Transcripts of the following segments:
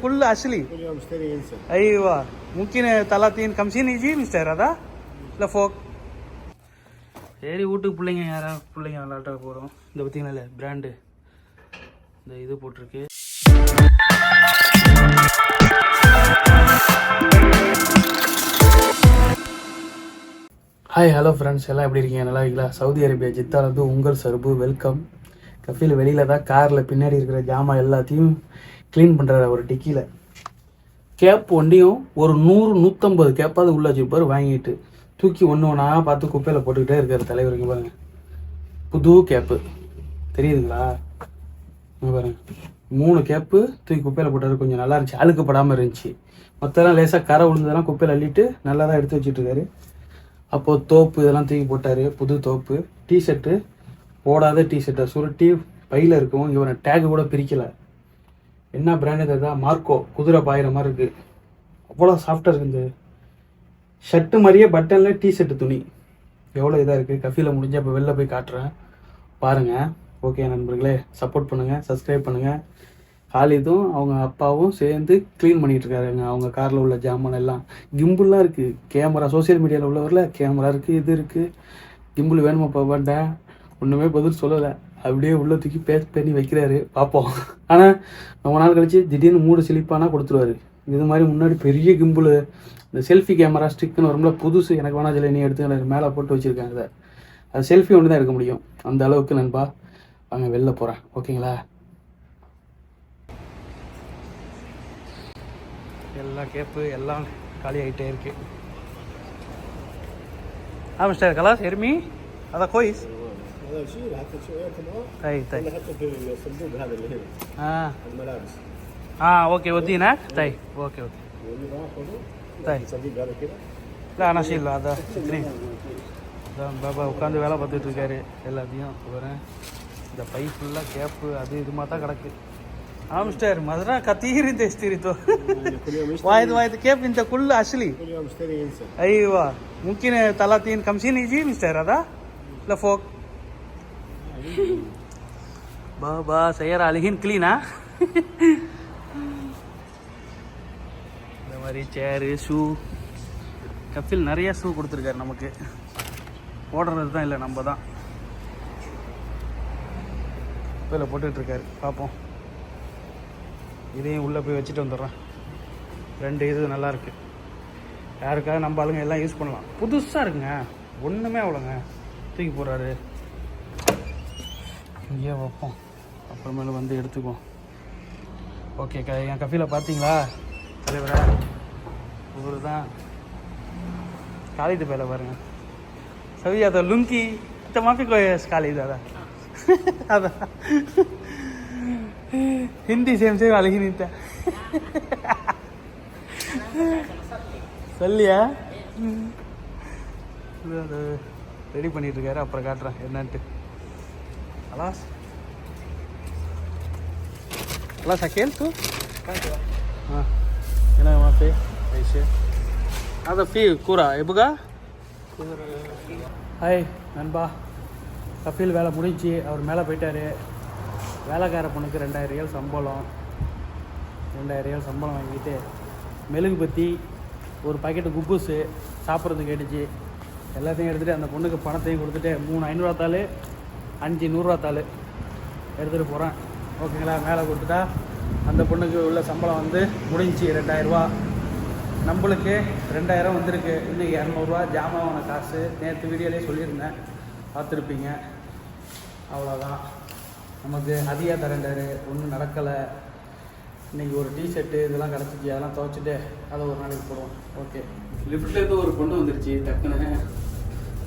Full ಅಸಲಿ ಅಯ್ಯವ್ವ ಮುಕ್ಕಿನ ತಲಾ ತೀನ್ ಕಮ್ಸಿನ easy mister ಅದಾ ಇಲ್ಲ ಫೋಕ್ சரி வீட்டுக்கு பிள்ளைங்க யாரா பிள்ளைங்க விளாட்ட போகிறோம் இந்த பார்த்தீங்கன்னா பிராண்டு இந்த இது போட்டிருக்கு ஹாய் ஹலோ ஃப்ரெண்ட்ஸ் எல்லாம் எப்படி இருக்கீங்க நல்லா இருக்கீங்களா சவுதி அரேபியா ஜித்தாலேருந்து உங்கள் சருபு வெல்கம் கஃபில் வெளியில் தான் காரில் பின்னாடி இருக்கிற ஜாமான் எல்லாத்தையும் க்ளீன் பண்ணுறாரு அவர் டிக்கியில் கேப் ஒண்டியும் ஒரு நூறு நூற்றம்பது கேப்பாவது உள்ள வச்சுருப்பார் வாங்கிட்டு தூக்கி ஒன்று ஒன்றா பார்த்து குப்பையில் போட்டுக்கிட்டே இருக்கார் தலைவர் இங்கே புது கேப்பு தெரியுதுங்களா? பாருங்கள் மூணு கேப்பு தூக்கி குப்பையில் போட்டார் கொஞ்சம் நல்லா இருந்துச்சு. அழுக்கப்படாமல் இருந்துச்சு. மற்றெல்லாம் லேசாக கரை விழுந்ததெல்லாம் குப்பையில் அள்ளிட்டு நல்லா தான் எடுத்து வச்சுட்ருக்காரு அப்போது தோப்பு இதெல்லாம் தூக்கி போட்டார் புது தோப்பு. டிஷர்ட்டு போடாத டிஷர்ட்டை சுருட்டி பையில் இருக்கும் இவனை டேக் கூட பிரிக்கலை. என்ன பிராண்டு தெரியுதா மார்க்கோ குதிரை பாயிற மாதிரி இருக்குது அவ்வளோ சாஃப்டாக இருக்குது இந்த ஷர்ட்டு மாதிரியே பட்டனில் டிஷர்ட்டு துணி. எவ்வளோ இதாக இருக்குது கஃபியில் முடிஞ்சு அப்போ வெளில போய் காட்டுறேன். பாருங்கள் ஓகே நண்பர்களே சப்போர்ட் பண்ணுங்கள் சப்ஸ்கிரைப் பண்ணுங்கள் ஹாலிதும் அவங்க அப்பாவும் சேர்ந்து க்ளீன் பண்ணிகிட்ருக்காருங்க அவங்க காரில் உள்ள ஜாமான் எல்லாம். கிம்புல்லாம் இருக்குது கேமரா சோஷியல் மீடியாவில் உள்ளவரில் கேமரா இருக்குது இது இருக்குது கிம்பிள் வேணுமாப்பா வேண்டாம். ஒன்றுமே பதில் சொல்லலை. அப்படியே உள்ள தூக்கி பேஸ் பண்ணி வைக்கிறாரு. பார்ப்போம் ஆனால் ரொம்ப நாள் கழிச்சு திடீர்னு மூடு செழிப்பானா கொடுத்துருவாரு. இது மாதிரி முன்னாடி பெரிய கிம்பிள் இந்த செல்ஃபி கேமரா ஸ்டிக்குன்னு வரும்ல புதுசு எனக்கு வேணா இதில் நீ எடுத்து மேலே போட்டு வச்சுருக்காங்க அதை அது செல்ஃபி ஒன்று தான் எடுக்க முடியும். அந்த அளவுக்கு நண்பா. வாங்க வெளில போகிறேன் ஓகேங்களா? எல்லா கேப்பு எல்லாம் காலி ஆகிட்டே இருக்கு. ஆ மிஸ்டர் கலாஸ் எருமி அதான் கோயிஸ் ಓಕೆ ಒದ್ದಿನ ತೈ ಓಕೆ ಓಕೆ ತೈ இல்லை ஆனால் இல்லை அதான் சரி அதான் பாபா உட்காந்து வேலை பார்த்துட்டு இருக்காரு எல்லாத்தையும் வரேன் இந்த பை ஃபுல்லாக கேப்பு அது இதுமா தான் கிடக்கு ಆಮ್ಸ್ಟರ್ ಮದ್ರ ಕತೀರಿಂದ ಎಷ್ಟಿರಿತು ವಾಯ್ದು ವಾಯ್ದು ಕೇಪ್ ಇಂತ ಕುಲ್ ಅಸಲಿ ಅಯ್ಯವ ಮುಂಕಿನ ತಲಾ ತೀನ್ ಕಮ್ಸಿನ್ ಇಜಿ ಮಿಸ್ಟರ್ ಅದ ಇಲ್ಲ ಫೋಕ್ பாபா செய்யற அழகின் கிளீனா? இந்த மாதிரி சேரு ஷூ கப்பில் நிறைய ஷூ கொடுத்துருக்காரு நமக்கு. ஓடுறது தான் இல்லை நம்ம தான். குப்பையில் போட்டுட்ருக்காரு பார்ப்போம் இதையும் உள்ளே போய் வச்சுட்டு வந்துடுறேன். ரெண்டு இது நல்லாயிருக்கு யாருக்காக நம்ம ஆளுங்க எல்லாம் யூஸ் பண்ணலாம். புதுசாக இருக்குங்க. ஒன்றுமே அவ்வளோங்க. தூக்கி போடுறாரு. இங்கேயே வைப்போம் அப்புறமேல வந்து எடுத்துக்குவோம் ஓகே க என் கஃபியில் பார்த்தீங்களா தலைவரா இவர் தான் காலிது பேல பாருங்க சவி அதை லுங்கி இந்த மாப்பி கோயஸ் காலிது அதான் அதான் हिंदी सेम सेम अलग ही नहीं था சொல்லியா ரெடி பண்ணிட்டு இருக்காரு அப்புறம் காட்டுறேன் என்னன்ட்டு خلاص خلاص اكلت تو ها هنا ما في اي شيء هذا في كرة يبقى ஹாய் நண்பா கபில் வேலை முடிஞ்சு அவர் மேலே போயிட்டாரு வேலைக்கார பொண்ணுக்கு ரெண்டாயிரம் ரியால் சம்பளம் ரெண்டாயிரம் ரியால் சம்பளம் வாங்கிட்டு மெழுகு பத்தி ஒரு பாக்கெட்டு குப்பூஸு சாப்பிட்றது கேட்டுச்சு எல்லாத்தையும் எடுத்துகிட்டு அந்த பொண்ணுக்கு பணத்தையும் கொடுத்துட்டு மூணு ஐநூறுவா தாள் அஞ்சு நூறுரூவா தாள் எடுத்துகிட்டு போகிறேன் ஓகேங்களா? மேலே கொடுத்துட்டா அந்த பொண்ணுக்கு உள்ள சம்பளம் வந்து முடிஞ்சிச்சு ரெண்டாயிரரூவா நம்மளுக்கு ரெண்டாயிரம் வந்திருக்கு. இன்றைக்கி இரநூறுவா ஜாமான் காசு. நேற்று வீடியோலேயே சொல்லியிருந்தேன். பார்த்துருப்பீங்க. அவ்வளோதான் நமக்கு அதிகா தரண்டாரு ஒன்றும் நடக்கலை. இன்னைக்கு ஒரு டிஷர்ட்டு இதெல்லாம் கிடச்சிச்சு. அதெல்லாம் துவைச்சிட்டு அதை ஒரு நாளைக்கு போடுவோம். ஓகே. லிஃப்ட்லேருந்து ஒரு பொண்ணு வந்துருச்சு டக்குன்னு.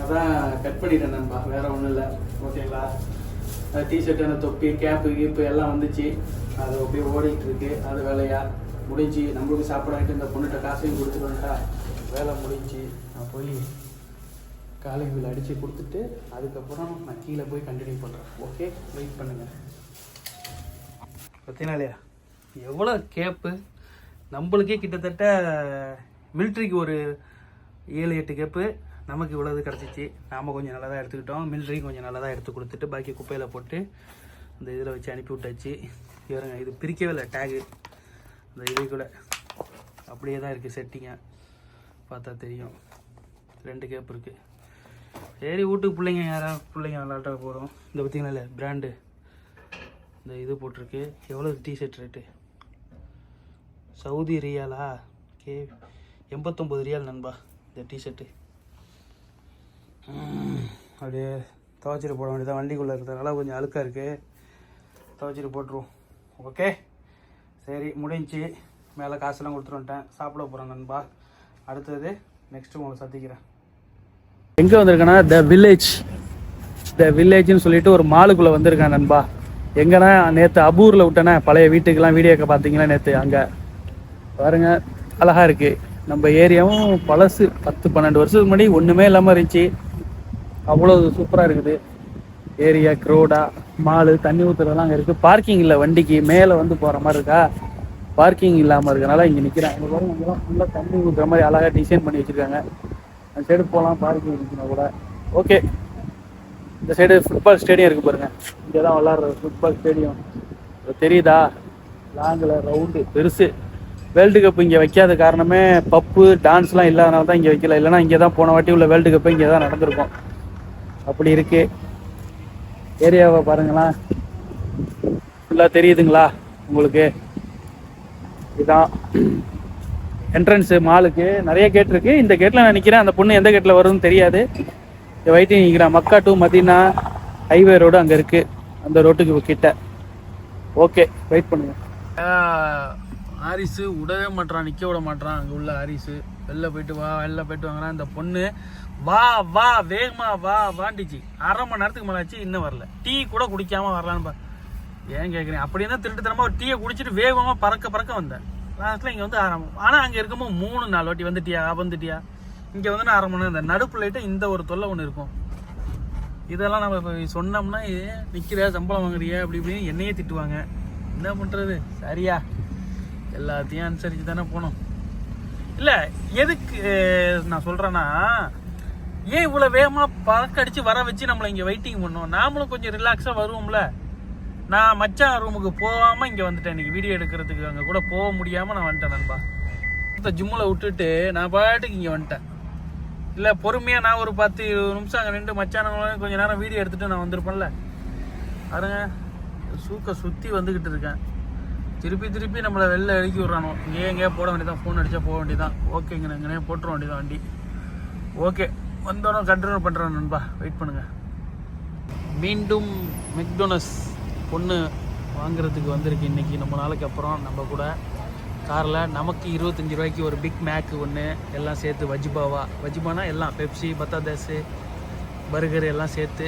அதான் கட் பண்ணிட்டேன் நண்பா வேறு ஒன்றும் இல்லை. ஓகேங்களா டிஷர்ட்டான தொப்பி கேப்பு கீப்பு எல்லாம் வந்துச்சு. அது அப்படியே ஓடிட்டு இருக்கு அது வேலையா? முடிஞ்சு. நம்மளுக்கு சாப்பிடாட்டு இந்த பொண்ணுகிட்ட காசையும் கொடுத்துட்டு வந்துட்டா? வேலை முடிஞ்சு. நான் போய் காலேஜ் வீல் அடித்து கொடுத்துட்டு அதுக்கப்புறம் நான் கீழே போய் கண்டினியூ பண்ணுறேன் ஓகே வெயிட் பண்ணுங்கள் பார்த்தீங்களா இல்லையா? எவ்வளோ கேப்பு நம்மளுக்கே கிட்டத்தட்ட மிலிட்ரிக்கு ஒரு ஏழு எட்டு கேப்பு நமக்கு இவ்வளவு கிடச்சிச்சு. நாம் கொஞ்சம் நல்லா தான் எடுத்துக்கிட்டோம். மில்ட்ரி கொஞ்சம் நல்லா தான் எடுத்து கொடுத்துட்டு பாக்கி குப்பையில் போட்டு இந்த இதில் வச்சு அனுப்பி விட்டாச்சு. இவருங்க இது பிரிக்கவே இல்லை டேகு இந்த இது கூட. அப்படியே தான் இருக்குது செட்டிங்க பார்த்தா தெரியும். ரெண்டு கேப் இருக்குது சரி வீட்டுக்கு பிள்ளைங்க யாராவது பிள்ளைங்க விளாட்ட போகிறோம் இந்த பார்த்தீங்களா பிராண்டு இந்த இது போட்டிருக்கு. எவ்வளோ டிஷர்ட் ரேட்டு சவுதி ரியாலா? கே எண்பத்தொம்பது ரியால் நண்பா இந்த டிஷர்ட்டு அப்படியே துவைச்சிட்டு போட வேண்டியதான் வண்டிக்குள்ளே இருக்கிறதுனால கொஞ்சம் அழுக்காக இருக்குது துவைச்சிட்டு போட்டுருவோம். ஓகே? சரி முடிஞ்சு. மேலே காசெல்லாம் கொடுத்துட்டு வந்துட்டேன். சாப்பிட போகிறேன் நண்பா. அடுத்தது நெக்ஸ்ட்டு உங்களை சந்திக்கிறேன். எங்கே வந்திருக்கேன்னா த வில்லேஜ் த வில்லேஜ்னு சொல்லிட்டு ஒரு மாலுக்குள்ளே வந்திருக்கேன் நண்பா. எங்கன்னா நேற்று அபூரில் விட்டேனே பழைய வீட்டுக்கெல்லாம் வீடியோக்க பார்த்தீங்களா நேற்று அங்கே. பாருங்க அழகாக இருக்குது நம்ம ஏரியாவும் பழசு. பத்து பன்னெண்டு வருஷத்துக்கு முன்னாடி ஒன்றுமே இல்லாமல் இருந்துச்சு. அவ்வளோ சூப்பராக இருக்குது. ஏரியா க்ரோடா மாலு தண்ணி ஊற்றுறதெல்லாம் அங்கே இருக்குது பார்க்கிங் இல்லை வண்டிக்கு மேலே வந்து போகிற மாதிரி இருக்கா? பார்க்கிங் இல்லாமல் இருக்கனால இங்கே நிற்கிறேன் இங்கே பாருங்க இங்கெல்லாம் ஃபுல்லாக தண்ணி ஊற்றுற மாதிரி அழகாக டிசைன் பண்ணி வச்சுருக்காங்க. அந்த சைடு போகலாம் பார்க்கிங் இருக்குன்னா கூட. ஓகே இந்த சைடு ஃபுட்பால் ஸ்டேடியம் இருக்குது பாருங்கள் இங்கே தான் விளாட்ற ஃபுட்பால் ஸ்டேடியம் தெரியுதா? லாங்கில் ரவுண்டு பெருசு. வேர்ல்டு கப் இங்கே வைக்காத காரணமே பப்பு டான்ஸ்லாம் இல்லாதனால தான் இங்கே வைக்கல. இல்லைன்னா இங்கே தான் போன வாட்டி உள்ள வேர்ல்டு கப்பு இங்கே தான் நடந்திருக்கும். அப்படி இருக்கு. ஏரியாவை பாருங்களேன். ஃபுல்லாக தெரியுதுங்களா உங்களுக்கு? இதுதான் என்ட்ரன்ஸு மாலுக்கு நிறைய கேட் இருக்கு. இந்த கேட்டில் நான் நிற்கிறேன் அந்த பொண்ணு எந்த கேட்டில் வருதுன்னு தெரியாது. இந்த வெயிட்டிங் நிற்கிறேன் Mecca to Medina highway road அங்கே இருக்கு. அந்த ரோட்டுக்கு கிட்ட. ஓகே வெயிட் பண்ணுங்க. ஆரிஸு விடவே மாட்றான் நிற்க விட மாட்டான் அங்கே உள்ள ஆரிஸு வெளில போயிட்டு வா வெளில போயிட்டு வாங்குறான் இந்த பொண்ணு வா வா வேகமா வா வாண்டிச்சு. அரை மணி நேரத்துக்கு மேலே ஆச்சு இன்னும் வரல. டீ கூட குடிக்காம வரலான்னு பா ஏன் கேட்குறேன் அப்படியே தான் திருட்டுத்தனமா ஒரு டீயை குடிச்சிட்டு வேகமாக பறக்க பறக்க வந்தேன். லாஸ்ட்டில் இங்கே வந்து ஆரம்பம். ஆனால் அங்கே இருக்கும்போது மூணு நாலு வாட்டி வந்துட்டியா? வந்துட்டியா? இங்கே வந்து நான் அரை மணி நேரம் நடுப்பு லைட்டு இந்த ஒரு தொல்லை ஒன்று இருக்கும். இதெல்லாம் நம்ம இப்போ சொன்னோம்னா ஏ நிற்கிற சம்பளம் வாங்குறியா அப்படி இப்படின்னு என்னையே திட்டுவாங்க. என்ன பண்ணுறது சரியா? எல்லாத்தையும் அனுசரித்து தானே போகணும். இல்லை எதுக்கு நான் சொல்கிறேன்னா ஏன் இவ்வளோ வேகமாக பறக்கடிச்சு வர வச்சு நம்மளை இங்கே வெயிட்டிங் பண்ணோம்? நாமளும் கொஞ்சம் ரிலாக்ஸாக வருவோம்ல. நான் மச்சான் ரூமுக்கு போகாமல் இங்கே வந்துட்டேன். இன்றைக்கி வீடியோ எடுக்கிறதுக்கு அங்கே கூட போக முடியாமல் நான் வந்துட்டேன் நண்பா. இந்த ஜிம்மில் விட்டுட்டு நான் பாட்டுக்கு இங்கே வந்துட்டேன். இல்லை பொறுமையாக நான் ஒரு பத்து இருபது நிமிஷம் அங்கே ரெண்டு மச்சானவங்களும் கொஞ்சம் நேரம் வீடியோ எடுத்துகிட்டு நான் வந்திருப்பேன்ல. பாருங்க சூக்க சுற்றி வந்துக்கிட்டு இருக்கேன். திருப்பி திருப்பி நம்மளை வெளில எழுக்கி விட்றானோ. இங்கேயே எங்கேயா போட வேண்டியதான் ஃபோன் அடித்தா போக வேண்டியதான் ஓகேங்க இங்கே போட்டுற வேண்டியதான் வண்டி. ஓகே வந்தோடனே கண்டினியூ பண்ணுறேன் நண்பா. வெயிட் பண்ணுங்க. மீண்டும் மெக்டோனஸ் பொண்ணு வாங்குறதுக்கு வந்திருக்கு இன்றைக்கி நம்ம நாளைக்கு அப்புறம் நம்ம கூட காரில் நமக்கு இருபத்தஞ்சி ரூபாய்க்கு ஒரு பிக் மேக்கு ஒன்று எல்லாம் சேர்த்து வஜிபாவா. வஜிபானா எல்லாம் பெப்சி பத்தாதேஸு பர்கர் எல்லாம் சேர்த்து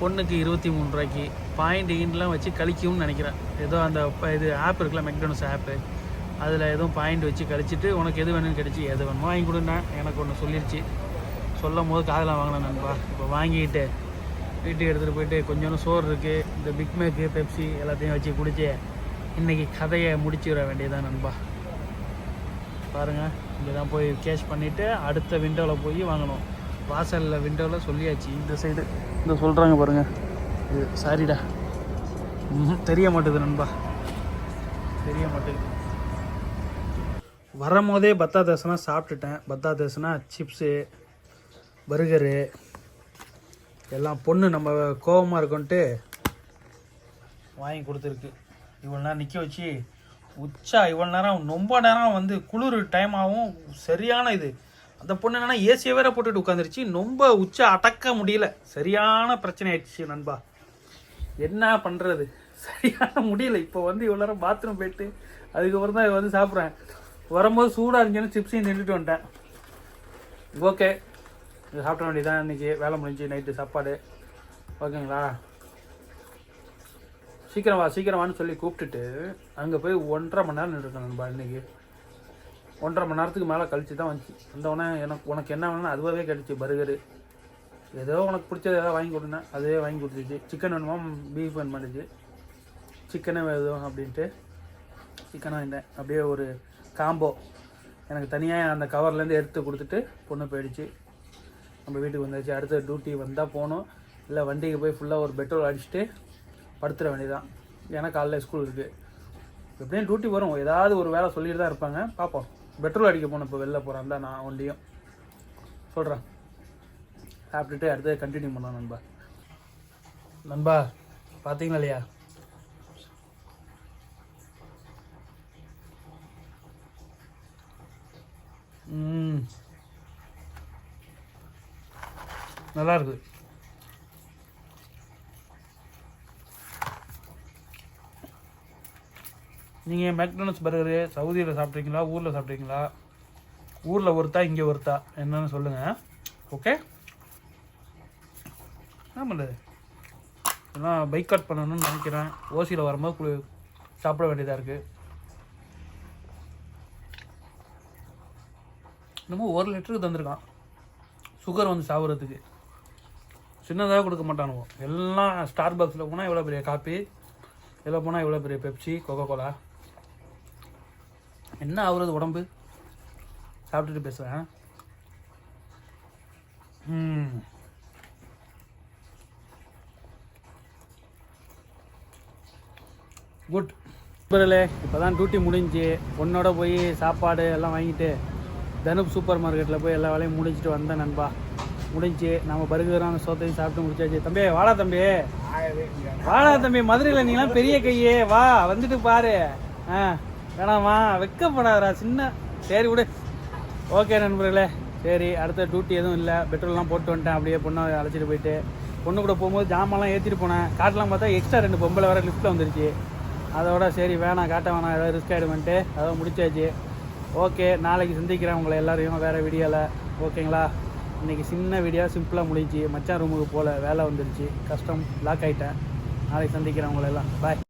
பொண்ணுக்கு இருபத்தி மூணு ரூபாய்க்கு. பாயிண்ட் ஈன்லாம் வச்சு கழிக்கும்னு நினைக்கிறேன். ஏதோ அந்த இது ஆப் இருக்குல்ல மெக்டோனஸ் ஆப்பு அதில் எதுவும் பாயிண்ட் வச்சு கழிச்சிட்டு உனக்கு எது வேணும்னு கிடச்சி எது வேணுமோ வாங்கி கொடுன்னா எனக்கு ஒன்று சொல்லிருச்சு. சொல்லும் போது காதில் வாங்கினேன் நண்பா. இப்போ வாங்கிட்டு வீட்டுக்கு எடுத்துகிட்டு போயிட்டு கொஞ்சோண்டு சோறு இருக்குது இந்த பிக் மேக்கு பெப்சி எல்லாத்தையும் வச்சு குடிச்சு இன்றைக்கி கதையை முடிச்சுட வேண்டியதான் நண்பா. பாருங்கள் இங்கே தான் போய் கேஷ் பண்ணிவிட்டு அடுத்த விண்டோவில் போய் வாங்கணும். வாசலில் விண்டோவில் சொல்லியாச்சு இந்த சைடு இந்த சொல்கிறாங்க பாருங்கள் இது சாரிடா தெரிய மாட்டேது நண்பா. தெரிய மாட்டேங்குது. வரும்போதே பத்தாதேசனா சாப்பிட்டுட்டேன். பத்தாதேசனா சிப்ஸு பர்கரு எல்லாம் பொண்ணு நம்ம கோவமாக இருக்கோன்ட்டு வாங்கி கொடுத்துருக்கு. இவ்வளோ நேரம் நிற்க வச்சு உச்சா இவ்வளோ நேரம் ரொம்ப நேரம் வந்து குளிர் டைமாகவும் சரியான இது. அந்த பொண்ணு என்னன்னா ஏசியை வேற போட்டுட்டு உட்காந்துருச்சு ரொம்ப உச்சா அடக்க முடியல. சரியான பிரச்சனை ஆயிடுச்சு நண்பா. என்ன பண்ணுறது சரியான முடியல. இப்போ வந்து இவ்வளோ நேரம் பாத்ரூம் போயிட்டு அதுக்கப்புறம் தான் வந்து சாப்பிட்றேன். வரும்போது சூடாக இருந்துச்சுன்னு சிப்ஸையும் நின்றுட்டு வந்துட்டேன். ஓகே இது சாப்பிட வேண்டியதான் இன்றைக்கி வேலை முடிஞ்சு நைட்டு சாப்பாடு. ஓகேங்களா? சீக்கிரம் வா சீக்கிரம் வான்னு சொல்லி கூப்பிட்டுட்டு அங்கே போய் ஒன்றரை மணி நேரம் நின்றுருக்கேன் நண்பா இன்றைக்கி ஒன்றரை மணி நேரத்துக்கு மேலே கழிச்சு தான் வந்துச்சு. வந்தவொடனே எனக்கு உனக்கு என்ன வேணும்னு அதுவாகவே கிடச்சி பர்கரு ஏதோ உனக்கு பிடிச்சது ஏதாவது வாங்கி கொடுனேன் அதுவே வாங்கி கொடுத்துச்சு. சிக்கன் வேணுமா? பீஃப் வேணும் சிக்கனே வேணும் அப்படின்ட்டு சிக்கனாக இருந்தேன் அப்படியே ஒரு காம்போ. எனக்கு தனியாக அந்த கவர்லேருந்து எடுத்து கொடுத்துட்டு பொண்ணு போயிடுச்சு. நம்ம வீட்டுக்கு வந்தாச்சு. அடுத்த டியூட்டி வந்தால் போகணும். இல்லை வண்டிக்கு போய் ஃபுல்லாக ஒரு பெட்ரோல் அடிச்சுட்டு படுத்துட வேண்டியதான் ஏன்னா காலைல ஸ்கூல் இருக்குது எப்படியும் டியூட்டி வரும். ஏதாவது ஒரு வேலை சொல்லிட்டு தான் இருப்பாங்க. பார்ப்போம். பெட்ரோல் அடிக்க போகணும். இப்போ வெளில போகிறான் தான் நான் ஒன்றியும் சொல்கிறேன் சாப்பிட்டுட்டு அடுத்தது கண்டினியூ பண்ணலாம் நண்பா. நண்பா பார்த்தீங்களா இல்லையா? நல்லா இருக்குது நீங்கள் மெக்டனல்ஸ் பர்கரு சவுதியில் சாப்பிட்றீங்களா ஊரில் சாப்பிட்றீங்களா? ஊரில் ஒருத்தா இங்கே ஒருத்தா? என்னன்னு சொல்லுங்கள் ஓகே ஆமாம் எல்லாம் பைக் கட் பண்ணணும்னு நினைக்கிறேன். ஓசியில் வரும்போது சாப்பிட வேண்டியதாக இருக்குது இன்னமும் ஒரு லிட்டருக்கு தந்திருக்கான். சுகர் வந்து சாப்பிட்றதுக்கு சின்னதாக கொடுக்க மாட்டானுவோ. எல்லாம் ஸ்டார் பாக்ஸில் போனால் எவ்வளோ பெரிய காப்பி? இதில் போனால் எவ்வளோ பெரிய பெப்சி கொக்கோ கோலா என்ன ஆகுறது உடம்பு? சாப்பிட்டுட்டு பேசுகிறேன் குட் இப்போ தான் டியூட்டி முடிஞ்சு பொண்ணோட போய் சாப்பாடு எல்லாம் வாங்கிட்டு தனுப் சூப்பர் மார்க்கெட்டில் போய் எல்லா வேலையும் முடிச்சுட்டு வந்தேன் நண்பா. முடிஞ்சு நம்ம பர்கரும் சோத்தையும் சாப்பிட்டு முடிச்சாச்சு. தம்பி வாடா தம்பி. வாடா தம்பி மதுரையில் நீங்களாம் பெரிய கையே. வா வந்துட்டு பாரு. ஆ வேணாமா வெக்கப்படாதரா சின்ன. சரி விடு. ஓகே நண்பர்களே. சரி அடுத்த டியூட்டி எதுவும் இல்லை. பெட்ரோல்லாம் போட்டு வந்துட்டேன். அப்படியே பொண்ணை அழைச்சிட்டு போயிட்டு. பொண்ணு கூட போகும்போது ஜாமான்லாம் ஏற்றிட்டு போனேன். காட்டெலாம் பார்த்தா எக்ஸ்ட்ரா ரெண்டு பொம்பளை வர லிஃப்ட்டில் வந்துருச்சு. அதோட சரி வேணாம் காட்ட வேணாம். ஏதாவது ரிஸ்க் ஆகிடுமென்ட்டு அதை முடிச்சாச்சு. ஓகே நாளைக்கு சந்திக்கிறேன் உங்களை எல்லாரையும் வேறு வீடியோவில் ஓகேங்களா? இன்றைக்கி சின்ன வீடியோ சிம்பிளாக முடிஞ்சு மச்சான் ரூமுக்கு போகல வேலை வந்துருச்சு. கஷ்டம் லாக் ஆகிட்டேன் நாளைக்கு சந்திக்கிறேன் உங்களை எல்லாம். பாய்